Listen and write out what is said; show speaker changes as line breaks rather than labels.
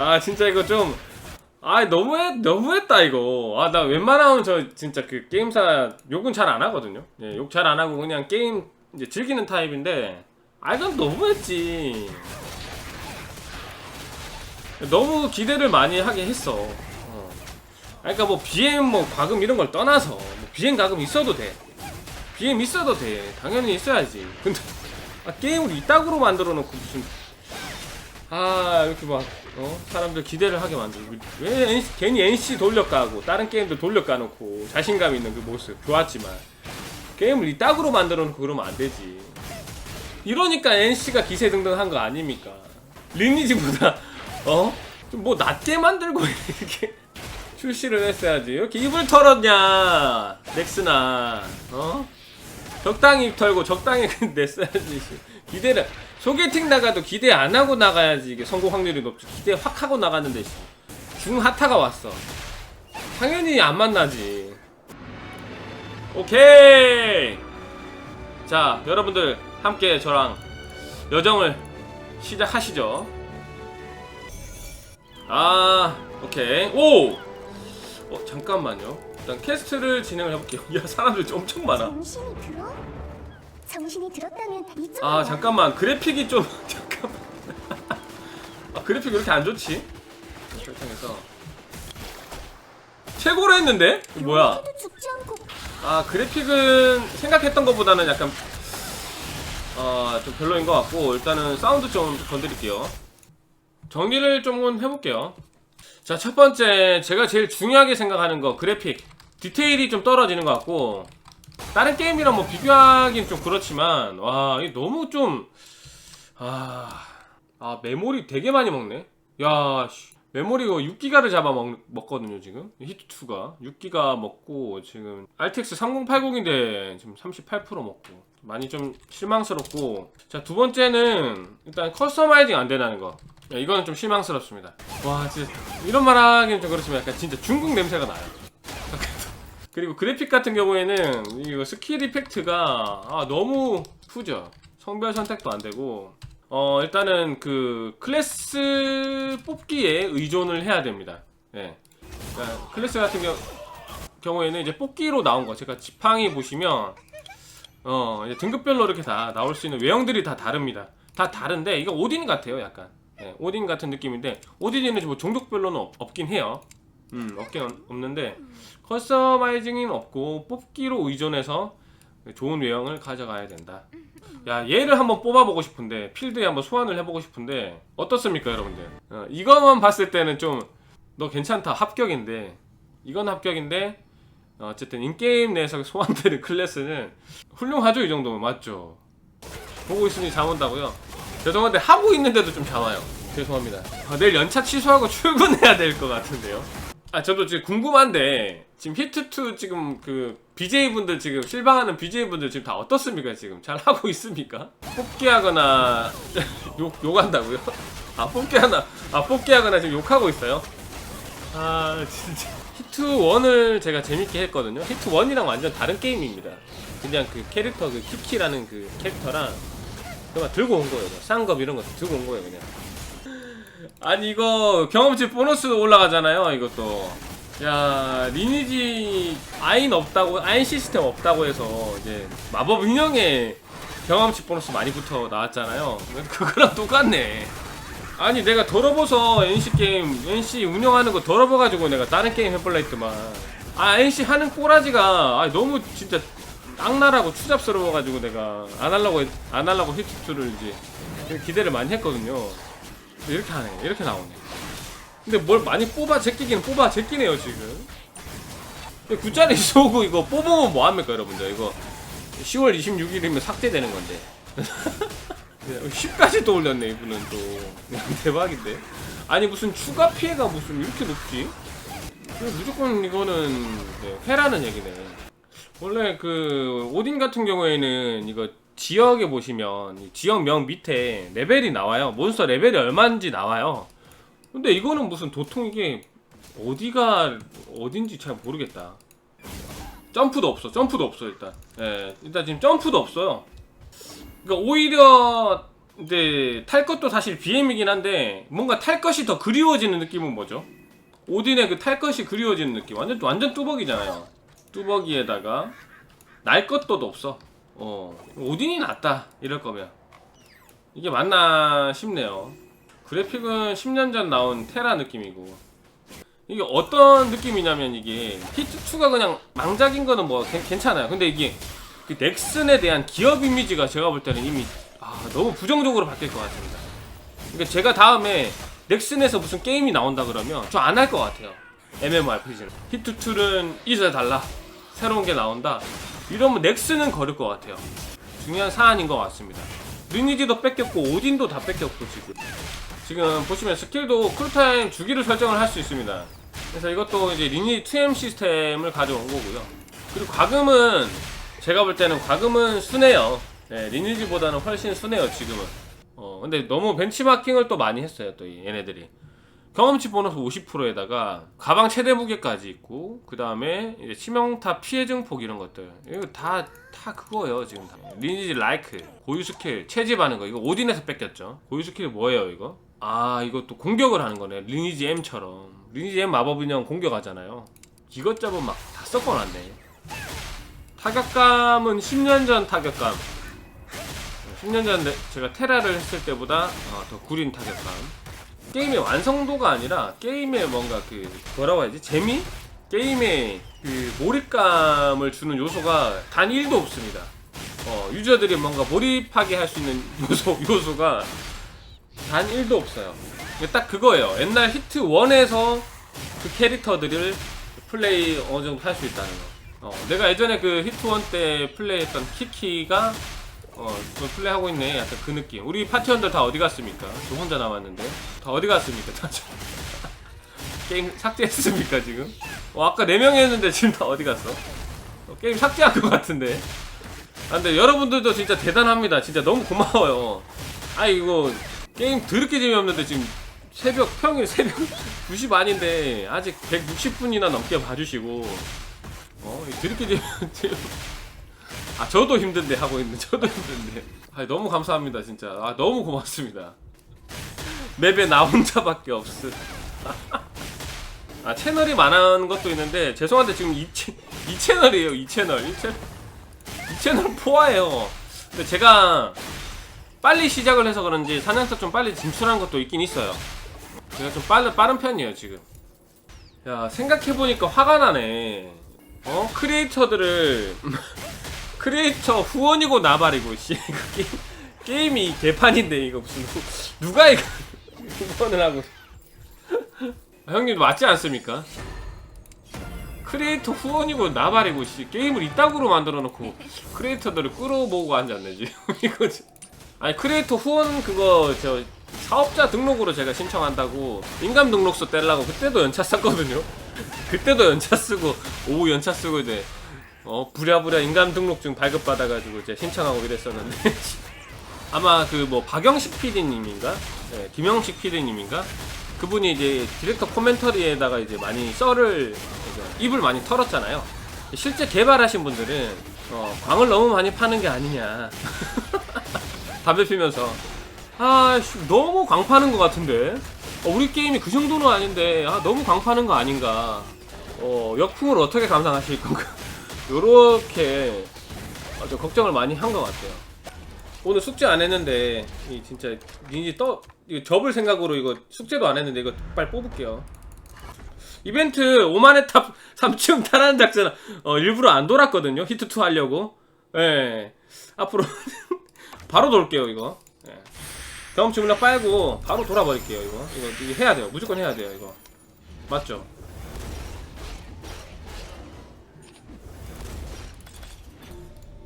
아 진짜 이거 좀. 아 너무했 너무했다 이거. 아 나 웬만하면 저 진짜 그 게임사 욕은 잘 안 하거든요. 예, 욕 잘 안 하고 그냥 게임 이제 즐기는 타입인데. 아 이건 너무했지. 너무 기대를 많이 하게 했어. 어. 아, 그러니까 뭐 BM 뭐 과금 이런 걸 떠나서 뭐 BM 과금 있어도 돼. BM 있어도 돼. 당연히 있어야지. 근데 아, 게임을 이따구로 만들어 놓고 무슨 아 이렇게 막 어? 사람들 기대를 하게 만들고 왜 NC, 괜히 NC 돌려까고 다른 게임도 돌려까놓고 자신감 있는 그 모습 좋았지만 게임을 이따구로 만들어 놓고 그러면 안 되지. 이러니까 NC가 기세등등한 거 아닙니까? 리니지보다 어? 좀 뭐 낮게 만들고 이렇게 출시를 했어야지. 이렇게 입을 털었냐? 넥스나 어? 적당히 입 털고 적당히 냈어야지. 기대를 소개팅 나가도 기대 안 하고 나가야지 이게 성공 확률이 높지. 기대 확 하고 나갔는데 씨. 중하타가 왔어. 당연히 안 만나지. 오케이. 자, 여러분들 함께 저랑 여정을 시작하시죠. 아, 오케이. 오! 어, 잠깐만요. 일단 캐스트를 진행을 해볼게요. 야, 사람들 엄청 많아.
정신이 들어? 정신이 들었다면 이쪽
아, 잠깐만. 그래픽이 좀, 잠깐만. 아, 그래픽 왜 이렇게 안 좋지? 설정해서. 최고로 했는데? 이거 뭐야?
해도 죽지 않고
아 그래픽은 생각했던 것보다는 약간 어좀 별로인 것 같고 일단은 사운드 좀 건드릴게요 정리를 좀 해볼게요 자 첫 번째 제가 제일 중요하게 생각하는 거 그래픽 디테일이 좀 떨어지는 것 같고 다른 게임이랑 뭐 비교하긴 좀 그렇지만 와 이게 너무 좀 아, 아 메모리 되게 많이 먹네. 야 씨. 메모리가 6기가를 잡아 먹, 먹거든요 지금. 히트2가. 6기가 먹고 지금 RTX 3080인데 지금 38% 먹고. 많이 좀 실망스럽고. 자 두 번째는 일단 커스터마이징 안 되나는 거. 야, 이거는 좀 실망스럽습니다. 와 진짜 이런 말 하기는 좀 그렇지만 약간 진짜 중국 냄새가 나요 그리고 그래픽 같은 경우에는 이거 스킬 이펙트가 아, 너무 후져 성별 선택도 안 되고 어 일단은 그 클래스 뽑기에 의존을 해야 됩니다. 예. 그러니까 클래스 같은 경우 경우에는 이제 뽑기로 나온 거 제가 지팡이 보시면 어 등급별로 이렇게 다 나올 수 있는 외형들이 다 다릅니다. 다 다른데 이거 오딘 같아요, 약간. 예, 오딘 같은 느낌인데 오딘에는 뭐 종족별로는 없, 없긴 해요. 음, 없- 없는데 커스터마이징은 없고 뽑기로 의존해서 좋은 외형을 가져가야 된다. 야 얘를 한번 뽑아보고 싶은데 필드에 한번 소환을 해보고 싶은데 어떻습니까 여러분들? 어, 이것만 봤을 때는 좀 너 괜찮다. 합격인데. 이건 합격인데 어, 어쨌든 인게임 내에서 소환되는 클래스는 훌륭하죠 이 정도면. 맞죠? 보고 있으니 잠 온다고요? 죄송한데 하고 있는데도 좀 잠와요. 죄송합니다. 아, 내일 연차 취소하고 출근해야 될 것 같은데요 아 저도 지금 궁금한데 지금 히트2 지금 그 BJ분들 지금 실망하는 BJ분들 지금 다 어떻습니까 지금 잘 하고 있습니까? 뽑기 하거나 욕 욕한다고요? 아 뽑기 하나 아 뽑기 하거나 지금 욕하고 있어요? 아 진짜 히트 1을 제가 재밌게 했거든요. 히트 1이랑 완전 다른 게임입니다. 그냥 그 캐릭터 그 키키라는 그 캐릭터랑 그만 들고 온 거예요. 쌍겁 이런 거 들고 온 거예요 그냥. 아니 이거 경험치 보너스 올라가잖아요 이것도. 야 리니지 아인 없다고 아인 시스템 없다고 해서 이제 마법 인형에 경험치 보너스 많이 붙어 나왔잖아요. 그거랑 똑같네. 아니 내가 더러워서 NC 게임 NC 운영하는 거 더러워가지고 내가 다른 게임 해볼라 했더만. 아 NC 하는 꼬라지가 아, 너무 진짜 악랄하고 추잡스러워가지고 내가 안 하려고 했- 안 하려고 히트2를 이제 기대를 많이 했거든요 이렇게 하네. 이렇게 나오네. 근데 뭘 많이 뽑아 제끼기는 뽑아 제끼네요 지금. 구짜리 쏘고 이거 뽑으면 뭐합니까 여러분들? 이거 10월 26일이면 삭제되는 건데. 10까지 또 올렸네 이분은 또. 대박인데. 아니 무슨 추가 피해가 무슨 이렇게 높지? 무조건 이거는 네, 회라는 얘기네. 원래 그 오딘 같은 경우에는 이거 지역에 보시면 이 지역명 밑에 레벨이 나와요 몬스터 레벨이 얼마인지 나와요 근데 이거는 무슨 도통 이게 어디가 어딘지 잘 모르겠다 점프도 없어 점프도 없어 일단 예 일단 지금 점프도 없어요 그러니까 오히려 근데 탈 것도 사실 BM이긴 한데 뭔가 탈 것이 더 그리워지는 느낌은 뭐죠? 오딘의 그 탈 것이 그리워지는 느낌 완전 완전 뚜벅이잖아요. 뚜벅이에다가 날 것도 없어. 어 오딘이 낫다 이럴 거면 이게 맞나 싶네요. 그래픽은 10년 전 나온 테라 느낌이고 이게 어떤 느낌이냐면 이게 히트2가 그냥 망작인 거는 뭐 괜- 괜찮아요. 근데 이게 그 넥슨에 대한 기업 이미지가 제가 볼 때는 이미 아, 너무 부정적으로 바뀔 것 같습니다. 그러니까 제가 다음에 넥슨에서 무슨 게임이 나온다 그러면 저 안 할 것 같아요. MMORPG는 히트2는 이제 달라 새로운 게 나온다 이러면 넥슨은 거를 것 같아요. 중요한 사안인 것 같습니다. 리니지도 뺏겼고 오딘도 다 뺏겼고 지금 지금 보시면 스킬도 쿨타임 주기를 설정을 할 수 있습니다. 그래서 이것도 이제 리니 2M 시스템을 가져온 거고요. 그리고 과금은 제가 볼 때는 과금은 순해요. 네, 리니지보다는 훨씬 순해요 지금은. 어 근데 너무 벤치마킹을 또 많이 했어요 또이 얘네들이. 경험치 보너스 50%에다가 가방 최대 무게까지 있고 그 다음에 치명타 피해 증폭 이런 것들. 이거 다 다 그거예요 지금 다. 리니지 라이크. 고유 스킬 채집하는 거. 이거 오딘에서 뺏겼죠. 고유 스킬이 뭐예요 이거? 아 이것도 공격을 하는 거네. 리니지 M처럼. 리니지 M 마법 인형 공격하잖아요. 이것저것 막다 섞어놨네. 타격감은 10년 전 타격감. 10년 전 내- 제가 테라를 했을 때보다 어, 더 구린 타격감 게임의 완성도가 아니라 게임의 뭔가 그 뭐라고 해야지 재미? 게임의 그 몰입감을 주는 요소가 단 1도 없습니다. 어, 유저들이 뭔가 몰입하게 할 수 있는 요소 요소가 단 1도 없어요. 딱 그거예요. 옛날 히트 1에서 그 캐릭터들을 플레이 어느 정도 할 수 있다는 거. 어, 내가 예전에 그 히트 1 때 플레이했던 키키가 어, 저 플레이하고 있네. 약간 그 느낌. 우리 파티원들 다 어디 갔습니까? 저 혼자 남았는데. 다 어디 갔습니까? 다 저- 게임 삭제했습니까, 지금? 어, 아까 4명이 했는데 지금 다 어디 갔어? 어, 게임 삭제한 것 같은데. 아, 근데 여러분들도 진짜 대단합니다. 진짜 너무 고마워요. 아, 이거 게임 더럽게 재미없는데 지금 새벽, 평일 새벽 2시 반인데 아직 160분이나 넘게 봐주시고, 어, 이 더럽게 재미, 아 저도 힘든데 하고 있는 저도 힘든데. 아 너무 감사합니다 진짜. 아 너무 고맙습니다. 맵에 나 혼자밖에 없음 아 채널이 많은 것도 있는데 죄송한데 지금 이, 채, 이 채널이에요 이 채널. 이 채널 이 채널 포화예요. 근데 제가 빨리 시작을 해서 그런지 사냥터 좀 빨리 진출한 것도 있긴 있어요. 제가 좀 빠른 빠른 편이에요 지금. 야 생각해보니까 화가 나네. 어? 크리에이터들을 크리에이터 후원이고 나발이고 씨. 이거 게임, 게임이 개판인데 이거 무슨 후, 누가 이거 후원을 하고. 아, 형님 맞지 않습니까? 크리에이터 후원이고 나발이고 씨. 게임을 이따구로 만들어 놓고 크리에이터들을 끌어모으고 앉았네 지금. 이거 지- 아니 크리에이터 후원 그거 저 사업자 등록으로 제가 신청한다고 인감 등록서 떼려고 그때도 연차 썼거든요. 그때도 연차 쓰고 오후 연차 쓰고 이제 어 부랴부랴 인감 등록증 발급받아가지고 이제 신청하고 이랬었는데. 아마 그 뭐 박영식 PD님인가? 네, 김영식 PD님인가? 그분이 이제 디렉터 코멘터리에다가 이제 많이 썰을 이제 입을 많이 털었잖아요. 실제 개발하신 분들은 어, 광을 너무 많이 파는 게 아니냐. 담배 피면서. 아 씨, 너무 광 파는 것 같은데? 어, 우리 게임이 그 정도는 아닌데 아 너무 광 파는 거 아닌가? 어 역풍을 어떻게 감당하실 건가 요렇게 아주 걱정을 많이 한 것 같아요. 오늘 숙제 안 했는데 이 진짜 니니 떠 이거 접을 생각으로 이거 숙제도 안 했는데 이거 빨리 뽑을게요. 이벤트 5만의 탑 3층 탈하는 작전 어, 일부러 안 돌았거든요. 히트2 하려고. 예. 앞으로 바로 돌게요 이거. 예. 경험치 물량 빨고 바로 돌아버릴게요 이거, 이거 해야 돼요. 무조건 해야 돼요 이거. 맞죠